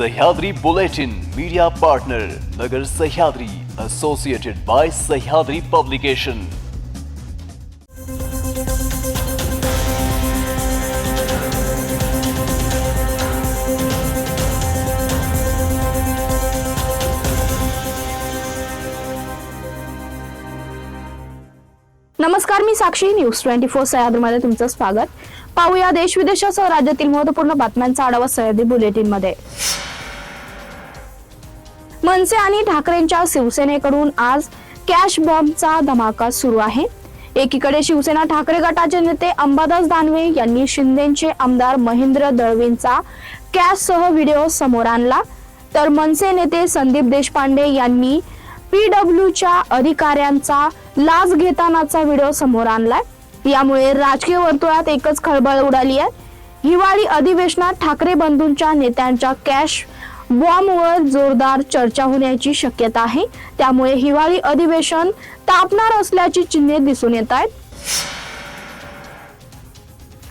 Sahyadri Bulletin, media partner Nagar Sahyadri associated by Sahyadri publication नमस्कार मी Sakshi. News twenty four सह्याद्रीमध्ये तुमचं स्वागत. पाहूया देश विदेशासह राज्यातील महत्त्वपूर्ण बातम्यांचा आढावा सह्याद्री बुलेटिनमध्ये मनसे आणि ठाकरेंच्या शिवसेनेकडून आज कॅश बॉम्बचा धमाका सुरू आहे. एकीकडे शिवसेना ठाकरे गटाचे नेते अंबादास दानवे यांनी शिंदेचे आमदार महेंद्र दळवींचा कॅश सह व्हिडिओ समोर आणला. तर मनसे नेते संदीप देशपांडे यांनी पीडब्ल्यूच्या अधिकाऱ्यांचा लाच घेतानाचा व्हिडिओ समोर आणलाय. यामुळे राजकीय वर्तुळात एकच खळबळ उडाली आहे. हिवाळी अधिवेशनात ठाकरे बंधूंच्या नेत्यांच्या कॅश बॉम्बवर जोरदार चर्चा होण्याची शक्यता आहे. त्यामुळे हिवाळी अधिवेशन तापणार असल्याची चिन्हे दिसून येत आहेत.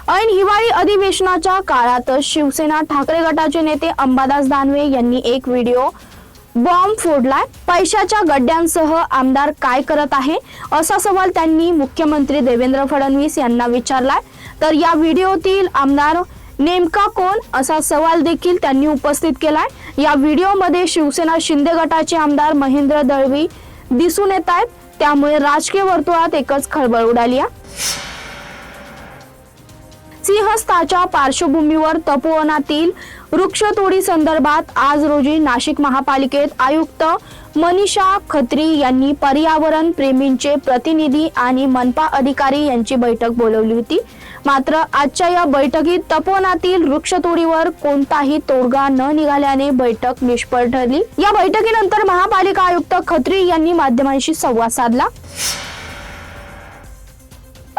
ऐन हिवाळी अधिवेशनाच्या काळातच शिवसेना ठाकरे गटाचे नेते अंबादास दानवे यांनी एक व्हिडिओ बॉम्ब फोडलाय. पैशाच्या गड्ड्यांसह आमदार काय करत आहे? असा सवाल त्यांनी मुख्यमंत्री देवेंद्र फडणवीस यांना विचारलाय. तर या व्हिडिओतील आमदार नेमका कोण? असा सवाल देखील त्यांनी उपस्थित केलाय. या व्हिडिओमध्ये शिवसेना शिंदे गटाचे आमदार महेंद्र दळवी दिसून येत आहेत. त्यामुळे राजकीय वर्तुळात एकच खळबळ उडाली आहे. सिंहस्थाच्या पार्श्वभूमीवर तपोवनातील वृक्षतोडी संदर्भात आज रोजी नाशिक महापालिकेत आयुक्त मनीषा खत्री यांनी पर्यावरण प्रेमींचे प्रतिनिधी आणि मनपा अधिकारी यांची बैठक बोलवली होती. मात्र आजच्या या बैठकीत तपोवनातील वृक्षतोडीवर कोणताही तोडगा न निघाल्याने बैठक निष्फळ ठरली. या बैठकीनंतर महापालिका आयुक्त खत्री यांनी माध्यमांशी संवाद साधला.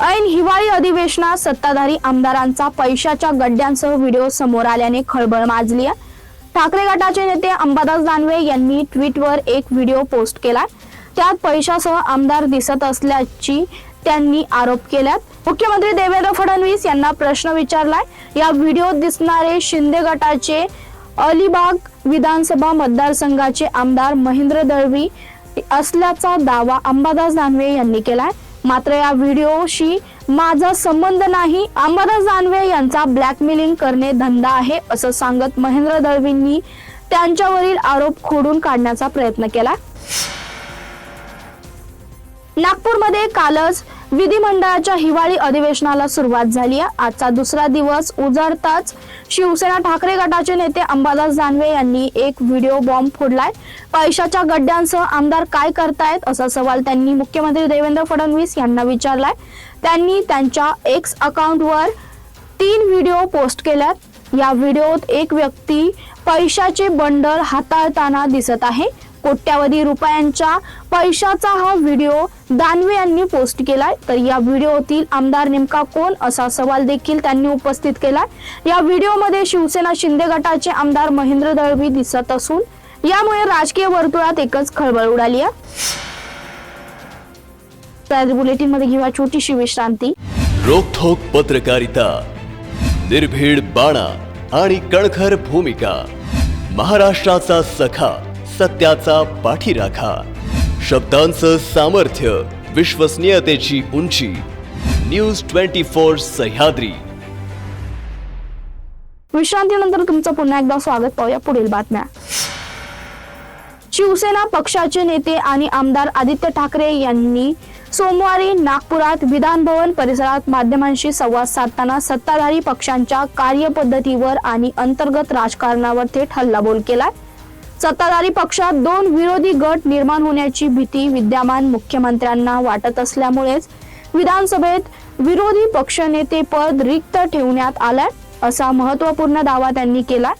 ऐन हिवाळी अधिवेशनात सत्ताधारी आमदारांचा पैशाच्या गड्ड्यांसह व्हिडिओ समोर आल्याने खळबळ माजली आहे ठाकरे गटाचे नेते अंबादास दानवे यांनी ट्विटवर एक व्हिडिओ पोस्ट केला त्यात पैशासह आमदार दिसत असल्याची त्यांनी आरोप केल्यात. मुख्यमंत्री देवेंद्र फडणवीस यांना प्रश्न विचारलाय. या व्हिडिओत दिसणारे शिंदे गटाचे अलिबाग विधानसभा मतदारसंघाचे आमदार महेंद्र दळवी असल्याचा दावा अंबादास दानवे यांनी केलाय. मात्र या व्हिडिओशी माझा संबंध नाही. अंबादास जानवे यांचा ब्लॅकमेलिंग करणे धंदा आहे असं सांगत महेंद्र दळवींनी त्यांच्यावरील आरोप खोडून काढण्याचा प्रयत्न केला. नागपूरमध्ये कालच विधिमंडळाच्या हिवाळी अधिवेशनाला सुरुवात झाली आहे. आजचा दुसरा दिवस उजाडताच शिवसेना ठाकरे गटाचे नेते अंबादास दानवे यांनी एक व्हिडिओ बॉम्ब फोडलाय. पैशाच्या गड्ड्यांसह आमदार काय करतायत असा सवाल त्यांनी मुख्यमंत्री देवेंद्र फडणवीस यांना विचारलाय. त्यांनी त्यांच्या एक्स अकाउंटवर तीन व्हिडिओ पोस्ट केल्यात. या व्हिडिओत एक व्यक्ती पैशाचे बंडल हाताळताना दिसत आहे. कोट्यावधी रुपयांच्या पैशाचा हा व्हिडिओ दानवे यांनी पोस्ट केलाय. तर या व्हिडिओतील आमदार नेमका कोण असा सवाल देखील त्यांनी उपस्थित केलाय. या व्हिडिओमध्ये शिवसेना शिंदे गटाचे आमदार महेंद्र दळवी दिसत असून यामुळे राजकीय वर्तुळात एकच खळबळ उडाली आहे बुलेटिनमध्ये घेऊया छोटीशी विश्रांती. रोखोक पत्रकारिता निर्भीड बाणा आणि कणखर भूमिका महाराष्ट्राचा सखा. सत्याचा पाठीराखा. शब्दांचं सामर्थ्य विश्वसनीयतेची उंची. News twenty four Sahyadri. विश्रांतीनंतर तुमचं पुन्हा एकदा स्वागत पाहूया पुढील बातम्या. शिवसेना पक्षाचे नेते आणि आमदार आदित्य ठाकरे यांनी सोमवारी नागपुरात विधान भवन परिसरात माध्यमांशी संवाद साधताना सत्ताधारी पक्षांच्या कार्यपद्धतीवर आणि अंतर्गत राजकारणावर थेट हल्लाबोल केलाय. सत्ताधारी पक्षात दोन विरोधी गट निर्माण होण्याची भीती विद्यमान मुख्यमंत्र्यांना वाटत असल्यामुळेच विधानसभेत विरोधी पक्षनेते पद रिक्त ठेवण्यात आलाय असा महत्त्वपूर्ण दावा त्यांनी केला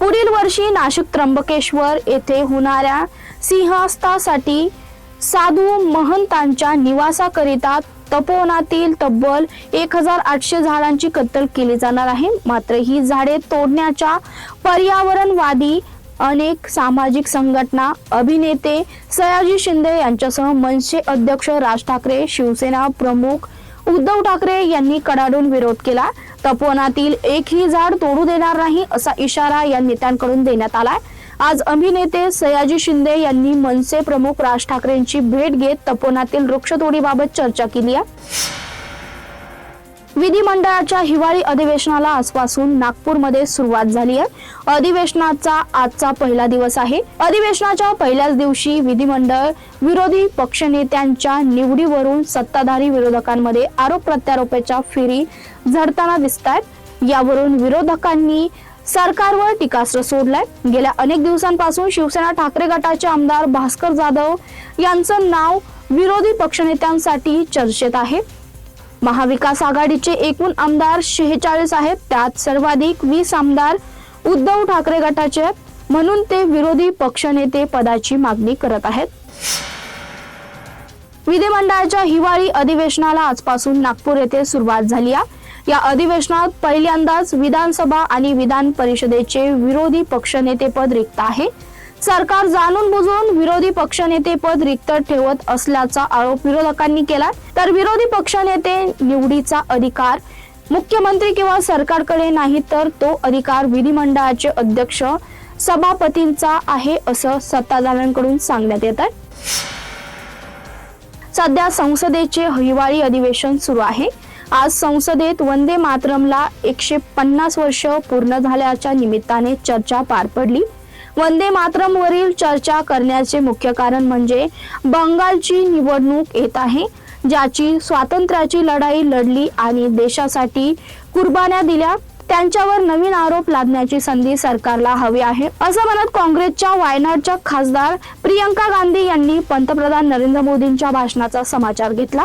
पुढील वर्षी नाशिक त्र्यंबकेश्वर येथे होणाऱ्या सिंहस्थासाठी साधू महंतांच्या निवासाकरिता तपोवनातील तब्बल एक हजार आठशे झाडांची कत्तल केली जाणार आहे. मात्र ही झाडे तोडण्याच्या पर्यावरणवादी अनेक सामाजिक संघटना अभिनेते सयाजी शिंदे यांच्यासह मनसे अध्यक्ष राज ठाकरे शिवसेना प्रमुख उद्धव ठाकरे यांनी कडाडून विरोध केला. तपोवनातील एकही झाड तोडू देणार नाही असा इशारा या नेत्यांकडून देण्यात आलाय. आज अभिनेते सयाजी शिंदे यांनी मनसे प्रमुख राज ठाकरेंची भेट घेत तपोनातील वृक्षतोडीबाबत चर्चा केली आहे. विधिमंडळाच्या हिवाळी अधिवेशनाला आजपासून नागपूरमध्ये सुरुवात झाली आहे. अधिवेशनाचा आजचा पहिला दिवस आहे. अधिवेशनाच्या पहिल्याच दिवशी विधिमंडळ विरोधी पक्षनेत्यांच्या निवडीवरून सत्ताधारी विरोधकांमध्ये आरोप प्रत्यारोपाच्या फेरी झडताना दिसत आहेत यावरून विरोधकांनी सरकारवर टीकास्त्र सोडलंय. गेल्या अनेक दिवसांपासून शिवसेना ठाकरे गटाचे आमदार भास्कर जाधव यांचं नाव विरोधी पक्षनेत्यांसाठी चर्चेत आहे. महाविकास आघाडीचे एकूण आमदार शेहेचाळीस आहेत. त्यात सर्वाधिक वीस आमदार उद्धव ठाकरे गटाचे आहेत. म्हणून ते विरोधी पक्षनेते पदाची मागणी करत आहेत. विधिमंडळाच्या हिवाळी अधिवेशनाला आजपासून नागपूर येथे सुरुवात झाली आहे. या अधिवेशनात पहिल्यांदाच विधानसभा आणि विधान परिषदेचे विरोधी पक्षनेतेपद रिक्त आहे. सरकार जाणून बुजून विरोधी पक्षनेतेपद रिक्त ठेवत असल्याचा आरोप विरोधकांनी केला तर विरोधी पक्षनेते निवडीचा अधिकार मुख्यमंत्री किंवा सरकारकडे नाही तर तो अधिकार विधिमंडळाचे अध्यक्ष सभापतींचा आहे असं सत्ताधाऱ्यांकडून सांगण्यात येत आहे. सध्या संसदेचे हिवाळी अधिवेशन सुरू आहे. आज संसदेत वंदे मातरमला एकशे पन्नास वर्ष पूर्ण झाल्याच्या निमित्ताने चर्चा पार पडली. वंदे मातरमवरील चर्चा करण्याचे मुख्य कारण म्हणजे बंगालची निवडणूक येत आहे ज्याची स्वातंत्र्याची लढाई लढली आणि देशासाठी कुर्बान्या दिल्या. त्यांच्यावर नवीन आरोप लादण्याची संधी सरकारला हवी आहे असं म्हणत काँग्रेसच्या वायनाडच्या खासदार प्रियंका गांधी यांनी पंतप्रधान नरेंद्र मोदींच्या भाषणाचा समाचार घेतला.